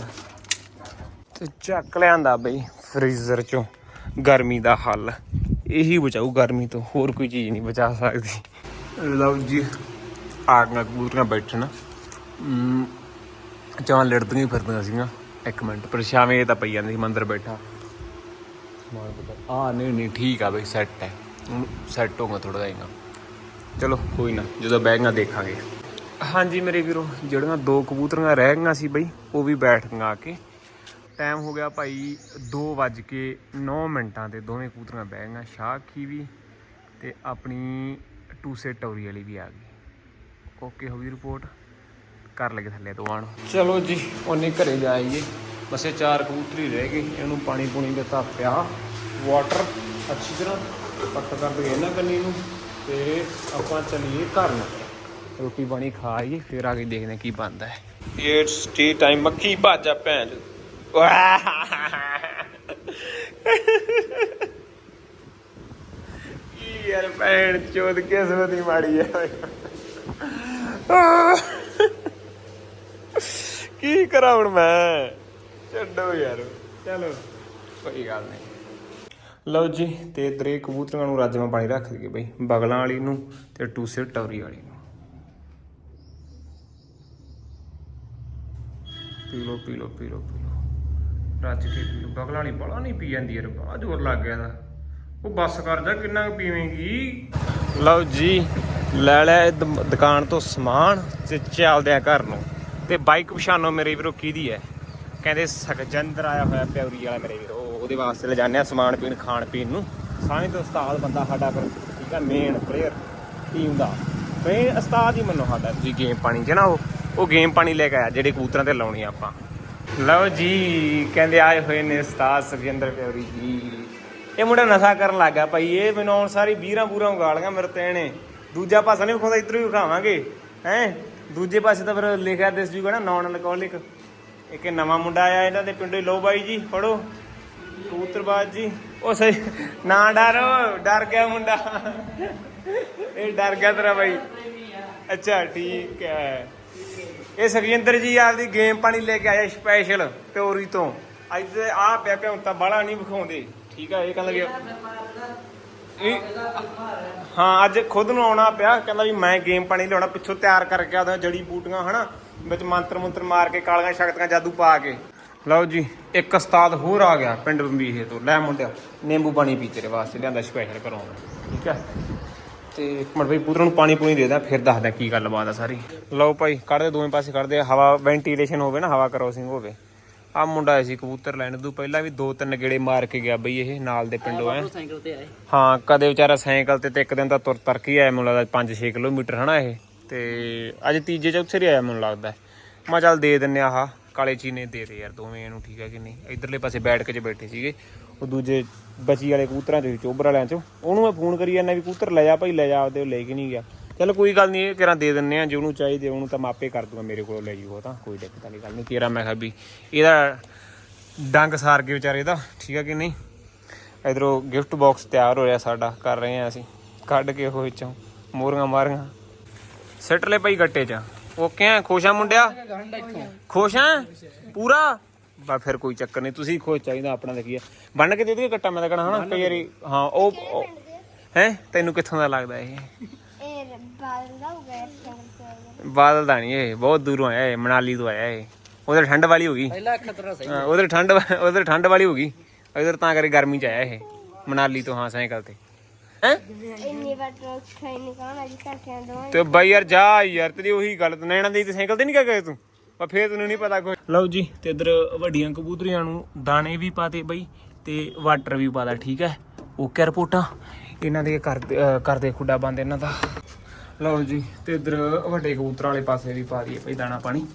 Speaker 1: ਤੇ ਚੱਕ ਲਿਆਂਦਾ ਬਈ ਫ੍ਰੀਜ਼ਰ ਚੋਂ। ਗਰਮੀ ਦਾ ਹੱਲ। ਇਹੀ ਬਚਾਊ ਗਰਮੀ ਤੋਂ ਹੋਰ ਕੋਈ ਚੀਜ਼ ਨਹੀਂ ਬਚਾ ਸਕਦੀ। ਲਓ ਜੀ ਆਗਣਾ ਕਬੂਤਰੀਆਂ ਬੈਠਣ। ਚਾਂ ਲੜਦੀਆਂ ਫਿਰਦੀਆਂ ਸੀਗੀਆਂ। ਇੱਕ ਮਿੰਟ ਪਰ ਛਾਵੇਂ ਇਹ ਤਾਂ ਪਈ ਜਾਂਦੀ ਸੀ ਮੰਦਰ ਬੈਠਾ। ਆ ਨਹੀਂ ਨਹੀਂ ਠੀਕ ਆ ਬਈ ਸੈੱਟ ਹੈ। ਸੈੱਟ ਹੋਗਾ ਥੋੜਾ ਜਿਹਾ। ਚਲੋ ਕੋਈ ਨਾ ਜਦੋਂ ਬਹਿਗਾ ਦੇਖਾਂਗੇ। ਹਾਂਜੀ ਮੇਰੇ ਵੀਰੋ ਜਿਹੜੀਆਂ ਦੋ ਕਬੂਤਰੀਆਂ ਰਹਿ ਗਈਆਂ ਸੀ ਬਈ ਉਹ ਵੀ ਬੈਠ ਗਈਆਂ ਆ ਕੇ। ਟਾਈਮ ਹੋ ਗਿਆ ਭਾਈ 2 ਵੱਜ ਕੇ 9 ਮਿੰਟਾਂ ਤੇ ਦੋਵੇਂ ਕਬੂਤਰੀਆਂ ਬਹਿ ਗਈਆਂ ਸ਼ਾਖੀ ਵੀ ਤੇ ਆਪਣੀ ਟੂਸੇ ਟੌਰੀ ਵਾਲੀ ਵੀ ਆ ਗਈ। ਓਕੇ ਹੋ ਗਈ ਰਿਪੋਰਟ ਕਰ ਲਗੇ ਥੱਲੇ ਦੋਵਾਂ ਨੂੰ ਚਲੋ ਜੀ ਉਹਨੇ ਘਰੇ ਜਾਈਏ। ਬਸੇ ਚਾਰ ਕਬੂਤਰੀ ਰਹਿ ਗਈ ਇਹਨੂੰ ਪਾਣੀ ਪੂਣੀ ਦਿੱਤਾ ਪਿਆ। ਵਾਟਰ ਅੱਛੀ ਤਰ੍ਹਾਂ ਪੱਟ ਕਰ ਦਈਏ ਇਹਨਾਂ ਕੰਨੀ ਨੂੰ ਤੇ ਆਪਾਂ ਚੱਲੀਏ ਘਰ ਨੂੰ। ਰੋਟੀ ਪਾਣੀ ਖਾ ਆਈਏ ਫਿਰ ਆ ਕੇ ਦੇਖਦੇ ਹਾਂ ਕੀ ਬਣਦਾ ਹੈ। ਇਟਸ ਟੀ ਟਾਈਮ ਮੱਖੀ ਭਾਜਾ ਭੈਣ। ਕੀ ਯਾਰ ਭੈਣ ਚੋਦ ਕਿਸਮਤ ਹੀ ਮਾੜੀ ਹੈ ਕੀ ਕਰਾਂ ਹੁਣ ਮੈਂ? ਛੱਡੋ ਯਾਰ। ਚਲੋ। ਕੋਈ ਗੱਲ ਨਹੀਂ। ਲਓ ਜੀ, ਤੇ ਇਧਰੇ ਕਬੂਤਰਾਂ ਨੂੰ ਰਾਜਮਾ ਪਾਣੀ ਰੱਖ ਦਈਏ ਬਈ। ਬਗਲਾਂ ਵਾਲੀ ਨੂੰ ਤੇ ਟੂਸੇ ਟੌਰੀ ਵਾਲੀ ਨੂੰ। ਪੀ ਲਓ ਪੀ ਲਓ ਪੀ ਲਓ ਪੀ ਲਓ। ਰੱਜ ਕੇ ਪੀ ਲਓ ਬਗਲਾ ਨਹੀਂ ਬੜਾ ਨਹੀਂ ਪੀ ਜਾਂਦੀ ਯਾਰ ਬੜਾ ਜ਼ੋਰ ਲੱਗ ਗਿਆ ਦਾ ਉਹ ਬੱਸ ਕਰ ਜਾ, ਕਿੰਨਾ ਕੁ ਪੀਵੇਂਗੀ? ਲਓ ਜੀ, ਲੈ ਲੈ ਦੁਕਾਨ ਤੋਂ ਸਮਾਨ ਤੇ ਚੱਲਦੇ ਆ ਘਰ ਨੂੰ। ਤੇ ਬਾਈਕ ਪਛਾਣੋ ਮੇਰੇ ਵੀਰੋ, ਕਿਹਦੀ ਹੈ ਕਹਿੰਦੇ ਸਖਜੰਦਰ ਆਇਆ ਹੋਇਆ ਪਿਉਰੀ ਵਾਲਾ ਮੇਰੇ ਵੀਰੋ ਉਹਦੇ ਵਾਸਤੇ ਲੈ ਜਾਂਦੇ ਆ ਸਮਾਨ ਪੀਣ, ਖਾਣ ਪੀਣ ਨੂੰ। ਸਾਈਂ ਤੋਂ ਉਸਤਾਦ ਬੰਦਾ ਸਾਡਾ ਫਿਰ, ਠੀਕ ਆ ਮੇਨ ਪਲੇਅਰ ਟੀਮ ਦਾ। ਮੇਨ ਉਸਤਾਦ ਹੀ ਮੰਨੋ ਸਾਡਾ ਤੁਸੀਂ ਗੇਮ ਪਾਣੀ ਚ ਉਹ ਉਹ ਗੇਮ ਪਾਣੀ ਲੈ ਕੇ ਆਇਆ, ਜਿਹੜੇ ਕਬੂਤਰਾਂ ਤੇ ਲਾਉਣੀ ਆਪਾਂ। ਲਓ ਜੀ, ਕਹਿੰਦੇ ਆਏ ਹੋਏ ਨੇ ਉਸਤਾਦ ਸੁਖਜਿੰਦਰ ਪਿਉਰੀ ਜੀ। ਇਹ ਮੁੰਡਾ ਨਸ਼ਾ ਕਰਨ ਲੱਗ ਗਿਆ ਭਾਈ, ਇਹ ਮੈਨੂੰ ਆਉਣ ਸਾਰੀ ਵੀਰਾਂ ਬੂਰਾਂ ਉਗਾਲੀਆਂ ਮੇਰੇ ਤੇ ਇਹਨੇ। ਦੂਜਾ ਪਾਸਾ ਨਹੀਂ ਵਿਖਾਉਂਦਾ, ਇਧਰੋਂ ਹੀ ਵਿਖਾਵਾਂਗੇ, ਹੈ? ਦੂਜੇ ਪਾਸੇ ਤਾਂ ਫਿਰ ਲਿਖਿਆ ਦਿਸ ਜੂਗਾ ਨਾ ਨੌਨ ਅਲਕੋਹਲਿਕ ਇੱਕ ਨਵਾਂ ਮੁੰਡਾ ਆਇਆ ਇਹਨਾਂ ਦੇ ਪਿੰਡੋਂ ਹੀ, ਲਓ ਬਾਈ ਜੀ, ਫੜੋ। ਕਬੂਤਰਬਾਜ਼ ਜੀ। ਉਹ ਸਹੀ, ਨਾ ਡਰੋ, ਡਰ ਗਿਆ ਮੁੰਡਾ। ਇਹ ਡਰ ਗਿਆ ਤੇਰਾ ਬਾਈ। ਅੱਛਾ, ਠੀਕ ਹੈ। ਇਹ ਸੁਖਜਿੰਦਰ ਜੀ ਆਪਦੀ ਗੇਮ ਪਾਣੀ ਲੈ ਕੇ ਆਇਆ ਸਪੈਸ਼ਲ ਪਿਓਰੀ ਤੋਂ। ਅੱਜ ਆ ਪਿਆ ਪਿਆ ਤਾਂ ਬਾਲਾ ਨਹੀਂ ਵਿਖਾਉਂਦੇ। ਠੀਕ ਆ, ਇਹ ਕਹਿੰਦਾ ਵੀ ਇਹ ਹਾਂ, ਅੱਜ ਖੁਦ ਨੂੰ ਆਉਣਾ ਪਿਆ, ਕਹਿੰਦਾ ਵੀ ਮੈਂ ਗੇਮ ਪਾਣੀ ਲਿਆਉਣਾ, ਪਿੱਛੋਂ ਤਿਆਰ ਕਰਕੇ ਆਦਾ ਜੜੀ ਬੂਟੀਆਂ, ਹਨਾ, ਵਿੱਚ ਮੰਤਰ ਮੰਤਰ ਮਾਰ ਕੇ ਕਾਲੀਆਂ ਸ਼ਕਤੀਆਂ ਜਾਦੂ ਪਾ ਕੇ। ਲਓ ਜੀ, ਇੱਕ ਉਸਤਾਦ ਹੋਰ ਆ ਗਿਆ ਪਿੰਡ ਬੰਬੀਹੇ ਤੋਂ। ਲੈ ਮੁੰਡਿਆ ਨਿੰਬੂ ਪਾਣੀ ਪੀ ਤੇਰੇ ਵਾਸਤੇ, ਲਿਆਂਦਾ ਸਪੈਸ਼ਲ ਘਰੋਂ। ਠੀਕ ਹੈ ਤੇ ਇੱਕ ਮਿੰਟ ਬਈ ਪੁੱਤਰ ਨੂੰ ਪਾਣੀ ਪੂਣੀ ਦੇ ਦਾਂ ਫਿਰ ਦੱਸਦਾ ਕੀ ਗੱਲਬਾਤ ਆ ਸਾਰੀ। ਲਓ ਭਾਈ ਕੱਢਦੇ ਦੋਵੇਂ ਪਾਸੇ ਕੱਢਦੇ ਹਵਾ ਵੈਂਟੀਲੇਸ਼ਨ ਹੋਵੇ ਨਾ ਹਵਾ ਕਰੋਸਿੰਗ ਹੋਵੇ। ਆ ਮੁੰਡਾ ਆਇਆ ਸੀ ਕਬੂਤਰ ਲੈਣ। ਤੋਂ ਪਹਿਲਾਂ ਵੀ ਦੋ ਤਿੰਨ ਗੇੜੇ ਮਾਰ ਕੇ ਗਿਆ ਬਈ ਇਹ ਨਾਲ ਦੇ ਪਿੰਡੋਂ ਐ
Speaker 2: ਸਾਈਕਲ ਤੇ ਆਏ।
Speaker 1: ਹਾਂ ਕਦੇ ਵਿਚਾਰਾ ਸਾਈਕਲ ਤੇ ਤੇ ਇੱਕ ਦਿਨ ਤਾਂ ਤੁਰ ਤਰ ਕੇ ਆਇਆ ਮੈਨੂੰ ਲੱਗਦਾ 5-6 ਕਿਲੋਮੀਟਰ ਹਨਾ ਇਹ। ਤੇ ਅੱਜ ਤੀਜੇ ਚੌਥੇ ਹੀ ਆਇਆ ਮੈਨੂੰ ਲੱਗਦਾ। ਮੈਂ ਚੱਲ ਦੇ ਦਿੰਨੇ ਆਹ ਕਾਲੇ ਚੀਨੇ ਦੇ ਦੇ ਯਾਰ ਦੋਵੇਂ ਇਹਨੂੰ ਠੀਕ ਹੈ ਕਿ ਨਹੀਂ? ਇਧਰਲੇ ਪਾਸੇ ਬੈਠ ਕੇ ਚ ਬੈਠੇ ਸੀਗੇ। ਉਹ ਦੂਜੇ ਬਚੀ ਵਾਲੇ ਕਬੂਤਰਾਂ ਸੀ ਚੋਬਰ ਵਾਲਿਆਂ ਚੋਂ। ਉਹਨੂੰ ਮੈਂ ਫੋਨ ਕਰੀ ਜਾਂਦਾ ਵੀ, ਕਬੂਤਰ, ਲੈ ਜਾ ਭਾਈ, ਲੈ ਜਾ, ਆਪਦੇ ਉਹ ਲੈ ਕੇ ਨਹੀਂ ਗਿਆ। ਚਲ ਕੋਈ ਗੱਲ ਨਹੀਂ, ਇਹ ਕਿਰਾਂ ਦੇ ਦਿੰਨੇ ਆ, ਜੇ ਉਹਨੂੰ ਚਾਹੀਦੇ, ਉਹਨੂੰ ਤਾਂ ਮਾਪੇ ਕਰ ਦੂੰਗਾ ਮੇਰੇ ਕੋਲੋਂ, ਲੈ ਜੂ ਉਹ ਤਾਂ, ਕੋਈ ਦਿੱਕਤ ਵਾਲੀ ਗੱਲ ਨਹੀਂ। ਕਿਰਾਂ ਮੈਂ ਕਿਹਾ ਵੀ ਇਹਦਾ ਡੰਗ ਸਾਰ ਕੇ ਵਿਚਾਰੇ ਦਾ, ਠੀਕ ਆ ਕਿ ਨਹੀਂ? ਇਧਰੋਂ ਗਿਫਟ ਬਾਕਸ ਤਿਆਰ ਹੋ ਰਿਹਾ ਸਾਡਾ, ਕਰ ਰਹੇ ਆ ਅਸੀਂ। ਕੱਢ ਕੇ ਉਹ ਵਿੱਚੋਂ ਮੋਰੀਆਂ ਮਾਰੀਆਂ। ਸਿੱਟ ਲੈ ਭਾਈ ਗੱਟੇ 'ਚ। ਓਕੇ ਆ ਖੁਸ਼ ਆ ਮੁੰਡਿਆ? ਖੁਸ਼ ਆ? ਪੂਰਾ? ਬਾ ਫਿਰ ਕੋਈ ਚੱਕਰ ਨਹੀਂ ਤੁਸੀਂ ਖੁਸ਼ ਚਾਹੀਦਾ ਆਪਣਾ ਦੇਖੀਏ। ਬੰਨ ਕੇ ਦੇ ਦੇ ਗੱਟਾ ਮੈਂ ਤਾਂ ਕਹਣਾ ਹਨਾ ਕਈ ਵਾਰੀ ਹਾਂ ਉਹ ਹੈ? ਤੈਨੂੰ ਕਿੱਥੋਂ ਦਾ ਲੱਗਦਾ ਇਹ?
Speaker 3: ਇਹ ਬਾਦਲ ਦਾ ਹੋ ਗਿਆ ਸੰਗਲ
Speaker 1: ਬਾਦਲ ਦਾ ਨਹੀਂ ਇਹ ਬਹੁਤ ਦੂਰੋਂ ਆਇਆ ਇਹ ਮਨਾਲੀ ਤੋਂ ਆਇਆ ਇਹ। ਉਧਰ ਠੰਡ ਵਾਲੀ ਹੋ ਗਈ।
Speaker 2: ਪਹਿਲਾ ਖਤਰਾ ਸਹੀ
Speaker 1: ਹਾਂ, ਉਧਰ ਠੰਡ ਉਧਰ ਠੰਡ ਵਾਲੀ ਹੋ ਗਈ। ਇਧਰ ਤਾਂ ਕਰੇ ਗਰਮੀ ਚ ਆਇਆ ਇਹ ਮਨਾਲੀ ਤੋਂ ਹਾਂ ਸਾਈਕਲ ਤੇ। ਹੈ?
Speaker 3: ਇੰਨੀ ਵਾਰ ਟਰੱਕ ਖਾਈ ਨਿਕਾਣਾ ਜੀ ਘੰਟਿਆਂ ਦੋ
Speaker 1: ਤੇ ਬਾਈ ਯਾਰ ਜਾ ਯਾਰ ਤੇਰੀ ਉਹੀ ਗੱਲ ਤੇ ਨੈਣਾ ਦੀ ਤੇ ਸਾਈਕਲ ਤੇ ਨਹੀਂ ਗਏ ਤੂੰ? ਪਰ ਫੇਰ ਤੈਨੂੰ ਨਹੀਂ ਪਤਾ ਕੋਈ। ਲਓ ਜੀ, ਤੇ ਇਧਰ ਵੱਡੀਆਂ ਕਬੂਤਰੀਆਂ ਨੂੰ ਦਾਣੇ ਵੀ ਪਾਤੇ ਬਈ, ਤੇ ਵਾਟਰ ਵੀ ਪਾਦਾ ਠੀਕ ਹੈ? ਓਕੇ ਰਿਪੋਰਟਾਂ। ਇਹਨਾਂ ਦੇ ਕਰਦੇ ਅਹ ਕਰਦੇ ਖੁੱਡਾ ਬੰਦ ਇਹਨਾਂ ਦਾ। ਲਓ ਜੀ, ਤੇ ਇਧਰ ਵੱਡੇ ਕਬੂਤਰਾਂ ਵਾਲੇ ਪਾਸੇ ਵੀ ਪਾ ਦਈਏ ਬਈ ਦਾਣਾ ਪਾਣੀ।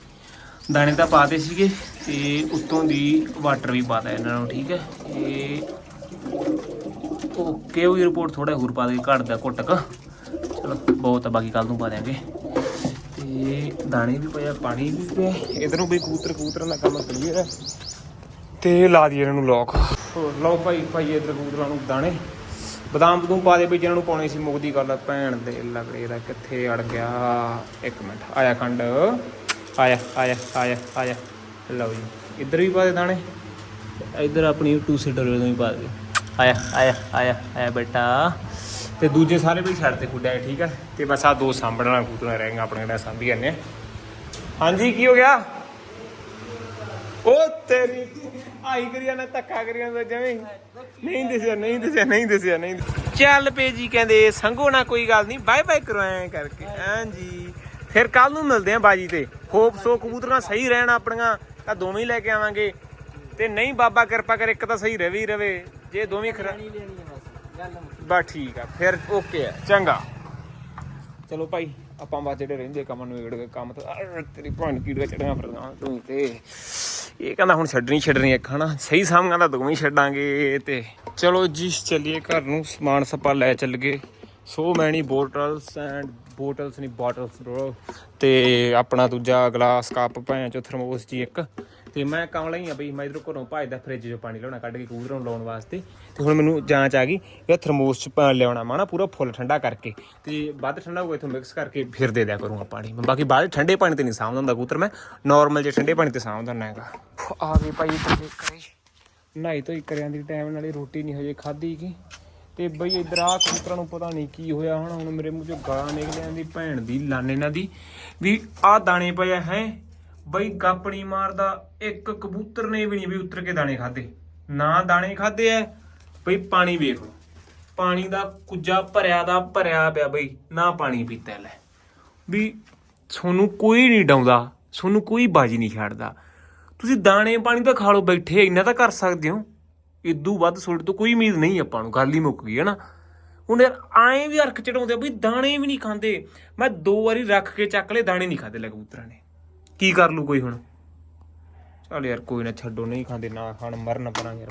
Speaker 1: ਦਾਣੇ ਤਾਂ ਪਾਤੇ ਸੀਗੇ, ਤੇ ਉੱਤੋਂ ਦੀ ਵਾਟਰ ਵੀ ਪਾਤਾ ਇਹਨਾਂ ਨੂੰ, ਠੀਕ ਹੈ? ਇਹ ਓਕੇ ਉਹ ਰਿਪੋਰਟ ਥੋੜਾ ਹੋਰ ਪਾ ਦੇ, ਘੱਟ ਦਾ ਘੁੱਟਕ ਚਲੋ, ਬਹੁਤ ਆ, ਬਾਕੀ ਕੱਲ ਨੂੰ ਪਾ ਦਿਆਂਗੇ। ਤੇ ਦਾਣੇ ਵੀ ਪਿਆ ਪਾਣੀ ਵੀ ਪਿਆ ਇਧਰੋਂ ਵੀ ਕਬੂਤਰ ਕਬੂਤਰਾਂ ਦਾ ਕੰਮ ਕਲੀਅਰ ਹੈ ਤੇ ਲਾ ਦਈਏ ਇਹਨਾਂ ਨੂੰ ਲੋਕ ਹੋਰ ਲਓ ਭਾਈ ਭਾਈ ਇਧਰ ਕਬੂਤਰਾਂ ਨੂੰ ਦਾਣੇ। ਬਦਾਮ ਬਦੂਮ ਪਾ ਦੇ ਵੀ ਜਿਹਨਾਂ ਨੂੰ ਪਾਉਣੇ ਸੀ ਮੁਕਦੀ ਗੱਲ ਭੈਣ ਦੇ ਲੱਗੜੇ ਦਾ ਕਿੱਥੇ ਅੜ ਗਿਆ। ਇੱਕ ਮਿੰਟ ਆਇਆ ਖੰਡ। ਆਇਆ ਆਇਆ ਆਇਆ ਆਇਆ। ਲਓ ਜੀ ਇੱਧਰ ਵੀ ਪਾ ਦੇ ਦਾਣੇ। ਇੱਧਰ ਆਪਣੀ ਟੂ ਸੀਟਰ ਨੂੰ ਵੀ ਪਾ ਦੇ। ਆਇਆ ਆਇਆ ਆਇਆ ਆਇਆ ਬੇਟਾ। ਤੇ ਦੂਜੇ ਸਾਰੇ ਵੀ ਛੱਡ ਤੇ ਖੁੱਡਿਆ ਠੀਕ ਹੈ? ਤੇ ਬਸ ਆ ਦੋ ਸਾਂਭਣ ਵਾਲਾ ਕਬੂਤਰਾਂ ਰਹਿ ਗਈਆਂ ਆਪਣੇ ਜਿਹੜਾ ਸਾਂਭੀ ਜਾਂਦੇ ਆ ਹਾਂਜੀ, ਕੀ ਹੋ ਗਿਆ? ਉਹ ਤੇਰੀ ਆਈ ਕਰੀ ਜਾਂਦਾ, ਧੱਕਾ ਕਰੀ ਜਾਂਦਾ ਜਿਵੇਂ ਨਹੀਂ ਦਿਸਿਆ ਨਹੀਂ ਦਿਸਿਆ ਨਹੀਂ ਦਿਸਿਆ, ਨਹੀਂ ਚੱਲ ਪੇ ਜੀ ਕਹਿੰਦੇ ਸੰਗੋ ਨਾ ਕੋਈ ਗੱਲ ਨਹੀਂ, ਬਾਏ ਬਾਏ ਕਰਵਾਇਆ ਕਰਕੇ। ਹਾਂਜੀ। ਫਿਰ ਕੱਲ ਨੂੰ ਮਿਲਦੇ ਆ ਬਾਜੀ ਤੇ। ਹੋਪ ਸੋ ਕਬੂਤਰਾਂ ਸਹੀ ਰਹਿਣ ਆਪਣੀਆਂ, ਤਾਂ ਦੋਵੇਂ ਹੀ ਲੈ ਕੇ ਆਵਾਂਗੇ। ਤੇ ਨਹੀਂ ਬਾਬਾ ਕਿਰਪਾ ਕਰ, ਇੱਕ ਤਾਂ ਸਹੀ ਰਵੇ ਹੀ ਰਵੇ। ਜੇ ਦੋਵੇਂ ਖਰਾ
Speaker 2: ਲੈਣੀ ਬਸ, ਗੱਲ
Speaker 1: ਬਸ ਠੀਕ ਆ ਫਿਰ ਓਕੇ ਆ। ਚੰਗਾ। ਚਲੋ ਭਾਈ ਆਪਾਂ ਬਸ ਜਿਹੜੇ ਰਹਿੰਦੇ ਕੰਮ ਨੂੰ ਕੇ ਕੰਮ ਤੋਂ ਅਰ ਤੇਰੀ ਭੈਣ ਕੀੜੇ ਚੜੀਆਂ ਫਿਰਦਾ ਤੂੰ ਤੇ। ਇਹ ਕਹਿੰਦਾ ਹੁਣ ਛੱਡਣੀ ਛੱਡਣੀ ਇੱਕ ਹਨਾ? ਸਹੀ ਸਾਹਮਣੇ ਦਾ ਦੋਵੇਂ ਛੱਡਾਂਗੇ ਤੇ। ਚਲੋ ਜੀ ਚੱਲੀਏ ਘਰ ਨੂੰ ਸਮਾਨ ਸਪਾ ਲੈ ਚੱਲ ਗਏ। So many bottles and bottles no bottles bro ਤੇ ਆਪਣਾ ਦੂਜਾ ਗਲਾਸ ਕੱਪ ਭੈਣ ਚੋ ਥਰਮੋਸ ਜੀ ਇੱਕ। ਤੇ ਮੈਂ ਕਮਲਾ ਹੀ ਆ ਬਈ ਮੈਂ ਇਧਰੋਂ ਘਰੋਂ ਭੱਜਦਾ ਫ੍ਰਿਜ 'ਚੋਂ ਪਾਣੀ ਲਿਆਉਣਾ ਕੱਢ ਕੇ ਕੂਲਰ ਨੂੰ ਲਾਉਣ ਵਾਸਤੇ। ਤੇ ਹੁਣ ਮੈਨੂੰ ਜਾਂਚ ਆ ਗਈ ਇਹ ਥਰਮੋਸ 'ਚ ਪਾ ਲਿਆਉਣਾ ਨਾ ਪੂਰਾ ਫੁੱਲ ਠੰਡਾ ਕਰਕੇ। ਤੇ ਵੱਧ ਠੰਡਾ ਹੋਊਗਾ ਇਥੋਂ ਮਿਕਸ ਕਰਕੇ ਫਿਰ ਦੇ ਦਿਆ ਕਰੂੰਗਾ ਪਾਣੀ। ਮੈਂ ਬਾਕੀ ਬਾਹਰ ਠੰਡੇ ਪਾਣੀ ਤੇ ਨਹੀਂ ਸਾਂਭਦਾ ਹੁੰਦਾ ਕਬੂਤਰ ਮੈਂ ਨਾਰਮਲ ਜੇ ਠੰਡੇ ਪਾਣੀ ਤੇ ਸਾਂਭਦਾ ਹੁੰਦਾ ਹੈਗਾ। ਆ ਗਏ ਭਾਈ ਤੇ ਕਰੇ। ਨਹਾਈ ਤੋਂ ਹੀ ਕਰਿਆਂ ਦੀ ਟਾਈਮ ਨਾਲੇ ਰੋਟੀ ਨਹੀਂ ਹਜੇ ਖਾਧੀ ਕੀ ਤੇ ਬਈ ਇਧਰ ਆ ਕਬੂਤਰਾਂ ਨੂੰ ਪਤਾ ਨਹੀਂ ਕੀ ਹੋਇਆ ਹੁਣ ਹੁਣ ਮੇਰੇ ਮੂੰਹ ਚੋਂ ਗਾਲਾਂ ਨਿਕਲਿਆਂ ਦੀ ਭੈਣ ਦੀ ਲੰਨ ਇਹਨਾਂ ਦੀ। ਵੀ ਆਹ ਦਾਣੇ ਪਏ ਹੈ? ਬਈ ਗੱਪ ਨਹੀਂ ਮਾਰਦਾ, ਇੱਕ ਕਬੂਤਰ ਨੇ ਵੀ ਨਹੀਂ ਵੀ ਉਤਰ ਕੇ ਦਾਣੇ ਖਾਦੇ ਨਾ ਦਾਣੇ ਖਾਦੇ ਐ, ਬਈ ਪਾਣੀ ਵੇਖ ਲਓ। ਪਾਣੀ ਦਾ ਕੁੱਜਾ ਭਰਿਆ ਦਾ ਭਰਿਆ ਪਿਆ ਬਈ, ਨਾ ਪਾਣੀ ਪੀਤਾ ਲੈ। ਵੀ ਤੁਹਾਨੂੰ ਕੋਈ ਨਹੀਂ ਡਾਉਂਦਾ, ਤੁਹਾਨੂੰ ਕੋਈ ਬਾਜੀ ਨਹੀਂ ਛੱਡਦਾ। ਤੁਸੀਂ ਦਾਣੇ ਪਾਣੀ ਤਾਂ ਖਾ ਲਓ ਬੈਠੇ, ਇੰਨਾ ਤਾਂ ਕਰ ਸਕਦੇ ਹੋ। ਇਦੋਂ ਵੱਧ ਤੁਹਾਡੇ ਤੋਂ ਕੋਈ ਉਮੀਦ ਨਹੀਂ ਆਪਾਂ ਨੂੰ, ਗੱਲ ਹੀ ਮੁੱਕ ਗਈ ਹੈ ਨਾ ਹੁਣ ਯਾਰ ਆਏ ਵੀ ਅਰਖ ਚੜਾਉਂਦੇ ਆ, ਬਈ ਦਾਣੇ ਵੀ ਨਹੀਂ ਖਾਂਦੇ। ਮੈਂ ਦੋ ਵਾਰੀ ਰੱਖ ਕੇ ਚੱਕ ਲਏ, ਦਾਣੇ ਨਹੀਂ ਖਾਦੇ ਲੈ ਕਬੂਤਰਾਂ ਨੇ। ਕੀ ਕਰ ਲੂ ਕੋਈ ਹੁਣ? ਚੱਲ ਯਾਰ ਕੋਈ ਨਾ ਛੱਡੋ, ਨਹੀਂ ਖਾਂਦੇ, ਨਾ ਖਾਣ, ਮਰਨ ਪਰਾਂ ਯਾਰ।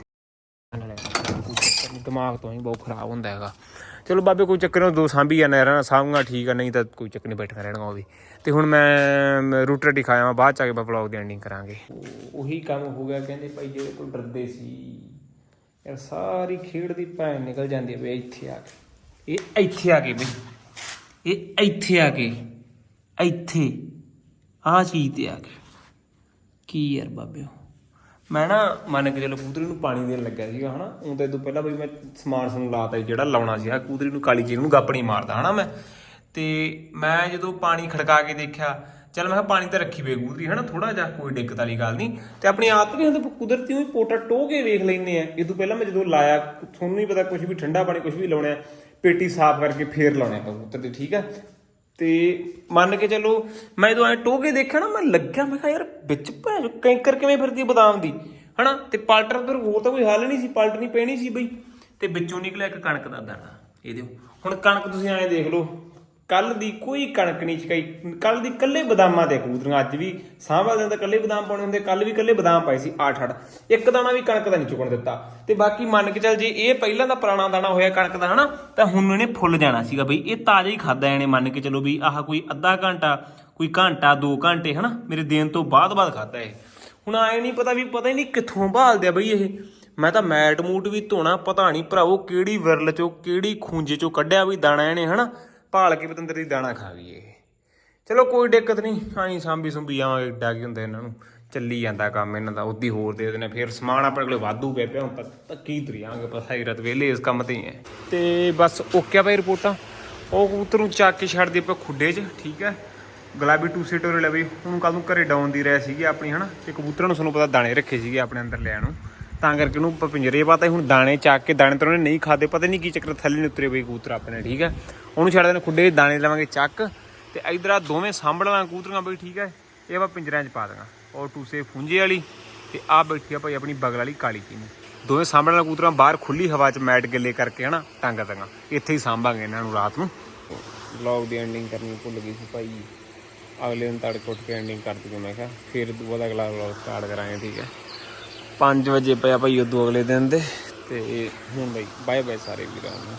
Speaker 1: ਦਿਮਾਗ ਤੋਂ ਹੀ ਬਹੁਤ ਖਰਾਬ ਹੁੰਦਾ ਹੈਗਾ। ਚਲੋ ਬਾਬੇ, ਕੋਈ ਚੱਕਰ ਨਹੀਂ ਦੋ ਸਾਂਭੀ ਜਾਣਾ ਯਾਰ ਸਾਂਭੂਗਾ, ਠੀਕ ਆ, ਨਹੀਂ ਤਾਂ ਕੋਈ ਚੱਕਰ ਨਹੀਂ ਬੈਠਾ ਰਹਿਣਾ ਉਹ ਵੀ। ਤੇ ਹੁਣ ਮੈਂ ਮੈਂ ਰੋਟੀ ਰਾਟੀ ਖਾਇਆ ਮੈਂ ਬਾਅਦ ਚ ਆ ਕੇ ਵਲੌਗ ਦੀ ਐਂਡਿੰਗ ਕਰਾਂਗੇ। ਉਹੀ ਕੰਮ ਹੋ ਗਿਆ, ਕਹਿੰਦੇ ਭਾਈ ਜਿਹੜੇ ਤੋਂ ਡਰਦੇ ਸੀ, ਯਾਰ ਸਾਰੀ ਖੇਡ ਦੀ ਭੈਣ ਨਿਕਲ ਜਾਂਦੀ ਹੈ ਵੀ ਇੱਥੇ ਆ ਕੇ। ਇਹ ਇੱਥੇ ਆ ਕੇ ਬਈ। ਇਹ ਇੱਥੇ ਆ ਕੇ। ਇੱਥੇ। ਆ ਚੀਜ਼ ਤੇ ਆ ਕੇ। ਕੀ ਯਾਰ ਬਾਬਿਓ। ਮੈਂ ਨਾ ਮੰਨ ਕੇ ਚਲੋ ਕੂਦਰੀ ਨੂੰ ਪਾਣੀ ਦੇਣ ਲੱਗਾ ਸੀਗਾ, ਹਨਾ? ਉਹ ਤਾਂ ਤੋਂ ਪਹਿਲਾਂ ਬਈ ਮੈਂ ਸਮਾਨ ਸਮੂਨ ਲਾਤਾ ਜਿਹੜਾ ਲਾਉਣਾ ਸੀ ਆ ਕੂਦਰੀ ਨੂੰ ਕਾਲੀ ਚੀਜ਼ ਨੂੰ ਗੱਪਣੀ ਮਾਰਦਾ, ਹਨਾ ਮੈਂ? ਤੇ ਮੈਂ ਜਦੋਂ ਪਾਣੀ ਖੜਕਾ ਕੇ ਦੇਖਿਆ, ਚਲ ਮੈਂ ਕਿਹਾ ਪਾਣੀ ਤਾਂ ਰੱਖੀ ਵੇ ਕੂਦਰੀ ਹਨਾ? ਥੋੜਾ ਜਿਹਾ, ਕੋਈ ਦਿੱਕਤ ਵਾਲੀ ਗੱਲ ਨਹੀਂ। ਤੇ ਆਪਣੀ ਆਦਤ ਨਹੀਂ ਹੁੰਦੀ ਕੁਦਰਤੀ ਉਹ ਪੋਟਾ ਟੋ ਕੇ ਵੇਖ ਲੈਂਦੇ ਆ। ਇਹ ਤੋਂ ਪਹਿਲਾਂ ਮੈਂ ਜਦੋਂ ਲਾਇਆ, ਤੁਹਾਨੂੰ ਨਹੀਂ ਪਤਾ ਕੁਝ ਵੀ ਠੰਡਾ ਪਾਣੀ ਕੁਝ ਵੀ ਲਾਉਣਾ, ਪੇਟੀ ਸਾਫ਼ ਕਰਕੇ ਫੇਰ ਲਾਉਣਾ ਕਬੂਤਰ ਤੇ ਠੀਕ ਹੈ ਤੇ ਮੰਨ ਕੇ ਚੱਲੋ, ਮੈਂ ਜਦੋਂ ਐ ਟੋਕੇ ਦੇਖਿਆ ਨਾ, ਮੈਂ ਲੱਗਿਆ, ਮੈਂ ਕਿਹਾ ਯਾਰ ਵਿੱਚ ਭੈਣ ਕੈਂਕਰ ਕਿਵੇਂ ਫਿਰਦੀ ਆ ਬਦਾਮ ਦੀ? ਹਨਾ? ਤੇ ਪਲਟਰ ਫਿਰ ਹੋਰ ਤਾਂ ਕੋਈ ਹੱਲ ਨਹੀਂ ਸੀ ਪਲਟਣੀ ਪੈਣੀ ਸੀ ਬਈ। ਤੇ ਵਿੱਚੋਂ ਨਿਕਲਿਆ ਇੱਕ ਕਣਕ ਦਾ ਦਾਣਾ ਇਹਦੇ ਹੁਣ ਕਣਕ ਤੁਸੀਂ ਐਂ ਦੇਖ ਲਓ ਕੱਲ ਦੀ ਕੋਈ ਕਣਕ ਨਹੀਂ ਚਕਾਈ ਕੱਲ ਦੀ ਕੱਲੇ ਬਦਾਮਾਂ ਤੇ ਕਬੂਤਰੀਆਂ ਅੱਜ ਵੀ ਸਾਂਭਾ ਦੇ ਤਾਂ ਕੱਲੇ ਬਦਾਮ ਪਾਉਣੇ ਹੁੰਦੇ, ਕੱਲ ਵੀ ਕੱਲੇ ਬਦਾਮ ਪਾਏ ਸੀ 8-8 ਇੱਕ ਦਾਣਾ ਵੀ ਕਣਕ ਦਾ ਨਹੀਂ ਚੁਕਣ ਦਿੱਤਾ। ਤੇ ਬਾਕੀ ਮੰਨ ਕੇ ਚੱਲ ਜੇ ਇਹ ਪਹਿਲਾਂ ਦਾ ਪੁਰਾਣਾ ਦਾਣਾ ਹੋਇਆ ਕਣਕ ਦਾ, ਹਨਾ, ਤਾਂ ਹੁਣ ਇਹਨੇ ਫੁੱਲ ਜਾਣਾ ਸੀਗਾ ਬਈ। ਇਹ ਤਾਜ਼ਾ ਹੀ ਖਾਦਾ ਇਹਨੇ ਮੰਨ ਕੇ ਚਲੋ ਵੀ ਆਹ ਕੋਈ ਅੱਧਾ ਘੰਟਾ, ਕੋਈ ਘੰਟਾ 2 ਘੰਟੇ, ਹਨਾ, ਮੇਰੇ ਦੇਣ ਤੋਂ ਬਾਅਦ ਬਾਅਦ ਖਾਦਾ ਇਹ। ਹੁਣ ਆਏ ਨਹੀਂ ਪਤਾ ਵੀ ਪਤਾ ਹੀ ਨਹੀਂ ਕਿੱਥੋਂ ਭਾਲਦੇ ਆ ਬਈ ਇਹ। ਮੈਂ ਤਾਂ ਮੈਟ ਮੂਟ ਵੀ ਧੋਣਾ, ਪਤਾ ਨਹੀਂ ਭਰਾਵੋ ਕਿਹੜੀ ਵਿਰਲ ਚੋਂ, ਕਿਹੜੀ ਖੂੰਜੇ ਚੋਂ ਕੱਢਿਆ ਵੀ ਦਾਣਾ ਇਹਨੇ, ਹਨਾ। ਭਾਲ ਕੇ ਪਤੰਦਰ ਦੀ ਦਾਣਾ ਖਾ ਗਈ ਇਹ ਚਲੋ ਕੋਈ ਦਿੱਕਤ ਨਹੀਂ, ਆਈ ਸਾਂਭੀ ਸੁੰਭੀ ਆਵਾਂਗੇ ਏਡਾ ਕੀ ਹੁੰਦਾ ਇਹਨਾਂ ਨੂੰ। ਚੱਲੀ ਜਾਂਦਾ ਕੰਮ ਇਹਨਾਂ ਦਾ, ਉਦੀ ਹੋਰ ਦੇ ਦਿੰਦੇ ਫਿਰ ਸਮਾਨ ਆਪਣੇ ਕੋਲੇ ਵਾਧੂ ਪਿਆ ਪਿਆ ਹੁਣ ਤੱਕ ਤੱਕ ਕੀ ਤੁਰਿਆਂਗੇ ਬਸ ਹਾਈ ਰਤ ਵੇਲੇ ਇਸ ਕੰਮ ਤੇ ਹੀ ਹੈ ਤੇ ਬਸ ਓਕੇ ਆ ਭਾਈ ਰਿਪੋਰਟਾਂ। ਉਹ ਕਬੂਤਰ ਨੂੰ ਚੱਕ ਕੇ ਛੱਡ ਦੇ ਆਪਾਂ ਖੁੱਡੇ 'ਚ, ਠੀਕ ਹੈ ਗੁਲਾਬੀ ਟੂ ਸੀਟਰ ਲੈ ਬਈ ਹੁਣ ਕੱਲ ਨੂੰ ਘਰੇ ਡਾਊਨ ਦੀ ਰਹਿ ਸੀਗੀ ਆਪਣੀ, ਹਨਾ। ਤੇ ਕਬੂਤਰਾਂ ਨੂੰ ਤੁਹਾਨੂੰ ਪਤਾ ਦਾਣੇ ਰੱਖੇ ਸੀਗੇ ਆਪਣੇ ਅੰਦਰ ਲੈਣ ਨੂੰ। ਤਾਂ ਕਰਕੇ ਉਹਨੂੰ ਆਪਾਂ ਪਿੰਜਰੇ ਪਾਤਾ ਹੁਣ ਦਾਣੇ ਚੱਕ ਕੇ ਦਾਣੇ ਤਾਂ ਉਹਨੇ ਨਹੀਂ ਖਾਦੇ, ਪਤਾ ਨਹੀਂ ਕੀ ਚੱਕਰ ਥੱਲੇ ਨਹੀਂ ਉਤਰੇ ਬਈ ਕੂਤਰ ਆਪਣੇ, ਠੀਕ ਹੈ ਉਹਨੂੰ ਛੱਡ ਦੇਣੇ ਖੁੱਡੇ ਦਾਣੇ ਲਵਾਂਗੇ ਚੱਕ ਤੇ ਇਧਰ ਆ ਦੋਵੇਂ ਸਾਂਭਣ ਵਾਲਾ ਕਬੂਤਰਾਂ ਬਈ, ਠੀਕ ਹੈ ਇਹ ਆਪਾਂ ਪਿੰਜਰਿਆਂ 'ਚ ਪਾ ਦਾਂਗਾ ਉਹ ਟੂਸੇ ਫੁੰਜੇ ਵਾਲੀ ਤੇ ਆ ਬੈਠੀ ਆ ਭਾਈ ਆਪਣੀ ਬਗਲ ਵਾਲੀ ਕਾਲੀ ਚੀਨੀ ਦੋਵੇਂ ਸਾਂਭਣ ਵਾਲਾ ਕਬੂਤਰਾਂ ਬਾਹਰ ਖੁੱਲੀ ਹਵਾ 'ਚ ਮੈਟ ਗਿੱਲੇ ਕਰਕੇ ਹਨਾ ਟੰਗ ਦਾਂਗਾ ਇੱਥੇ ਹੀ ਸਾਂਭਾਂਗੇ ਇਹਨਾਂ ਨੂੰ ਰਾਤ ਨੂੰ। ਵਲੌਗ ਦੀ ਐਂਡਿੰਗ ਕਰਨੀ ਭੁੱਲ ਗਈ ਸੀ ਭਾਈ। ਅਗਲੇ ਦਿਨ ਤੜਕੇ ਉੱਠ ਕੇ ਐਂਡਿੰਗ ਕਰ ਦੂੰਗਾ ਮੈਂ ਕਿਹਾ ਫਿਰ ਦੂਆ ਦਾ ਅਗਲਾ ਵਲੌਗ ਸਟਾਰਟ ਕਰਾਂਗੇ, ਠੀਕ ਹੈ 5 ਵਜੇ ਪਿਆ ਭਾਈ ਉਦੋਂ ਅਗਲੇ ਦਿਨ ਦੇ, ਤੇ ਹੁਣ ਬਈ ਬਾਏ ਬਾਏ ਸਾਰੇ ਵੀਰਾਂ ਨੂੰ।